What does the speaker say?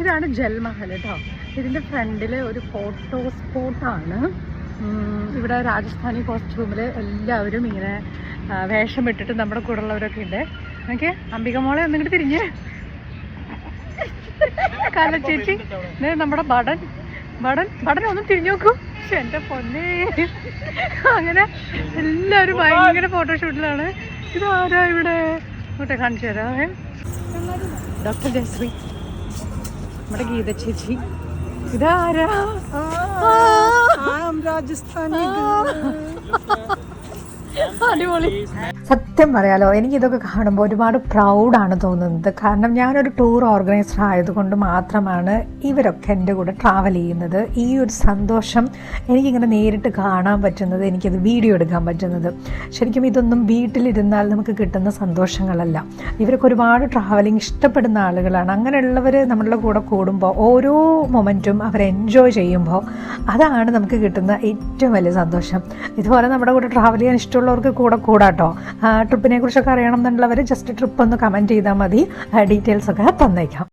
ഇതാണ് ജൽമഹൽ കേട്ടോ ഇതിന്റെ ഫ്രണ്ടിൽ ഒരു ഫോട്ടോ സ്പോട്ടാണ് ഇവിടെ രാജസ്ഥാനി കോസ്റ്റ്യൂമിൽ എല്ലാവരും ഇങ്ങനെ വേഷം ഇട്ടിട്ട് നമ്മുടെ കൂടെ ഉള്ളവരൊക്കെ ഉണ്ട്. ഓക്കെ അംബിക മോളെ ഒന്നിങ്ങോട്ട് തിരിഞ്ഞ്. കാല ചേച്ചി നമ്മുടെ ബടൻ ബടൻ ബടൻ ഒന്നും തിരിഞ്ഞു നോക്കൂ. പക്ഷെ എന്റെ പൊന്നേ. അങ്ങനെ എല്ലാവരും ഭയങ്കര ഫോട്ടോഷൂട്ടിലാണ്. ഇതാരാ ഇവിടെ? ഇങ്ങോട്ടെ കാണിച്ചു തരാം ഡോക്ടർ ജയശ്രീ. നമ്മുടെ ഗീത ചേച്ചി ഇതാരാ രാജസ്ഥാനി സത്യം പറയാലോ എനിക്ക് ഇതൊക്കെ കാണുമ്പോൾ ഒരുപാട് പ്രൗഡാണ് തോന്നുന്നത്. കാരണം ഞാനൊരു ടൂർ ഓർഗനൈസർ ആയതുകൊണ്ട് മാത്രമാണ് ഇവരൊക്കെ എന്റെ കൂടെ ട്രാവൽ ചെയ്യുന്നത്. ഈ ഒരു സന്തോഷം എനിക്കിങ്ങനെ നേരിട്ട് കാണാൻ പറ്റുന്നത് എനിക്കത് വീഡിയോ എടുക്കാൻ പറ്റുന്നത്. ശരിക്കും ഇതൊന്നും വീട്ടിലിരുന്നാൽ നമുക്ക് കിട്ടുന്ന സന്തോഷങ്ങളല്ല. ഇവരൊക്കെ ഒരുപാട് ട്രാവലിംഗ് ഇഷ്ടപ്പെടുന്ന ആളുകളാണ്. അങ്ങനെയുള്ളവർ നമ്മളുടെ കൂടെ കൂടുമ്പോൾ ഓരോ മൊമെന്റും അവർ എൻജോയ് ചെയ്യുമ്പോൾ അതാണ് നമുക്ക് കിട്ടുന്ന ഏറ്റവും വലിയ സന്തോഷം. ഇതുപോലെ നമ്മുടെ കൂടെ ട്രാവൽ ചെയ്യാൻ ഇഷ്ടമുള്ളവർക്ക് കൂടെ കൂടാട്ടോ. ട്രിപ്പിനെ കുറിച്ചൊക്കെ അറിയണം എന്നുള്ളവർ ജസ്റ്റ് ട്രിപ്പ് ഒന്ന് കമന്റ് ചെയ്താൽ മതി. ഡീറ്റെയിൽസ് ഒക്കെ തന്നേക്കാം.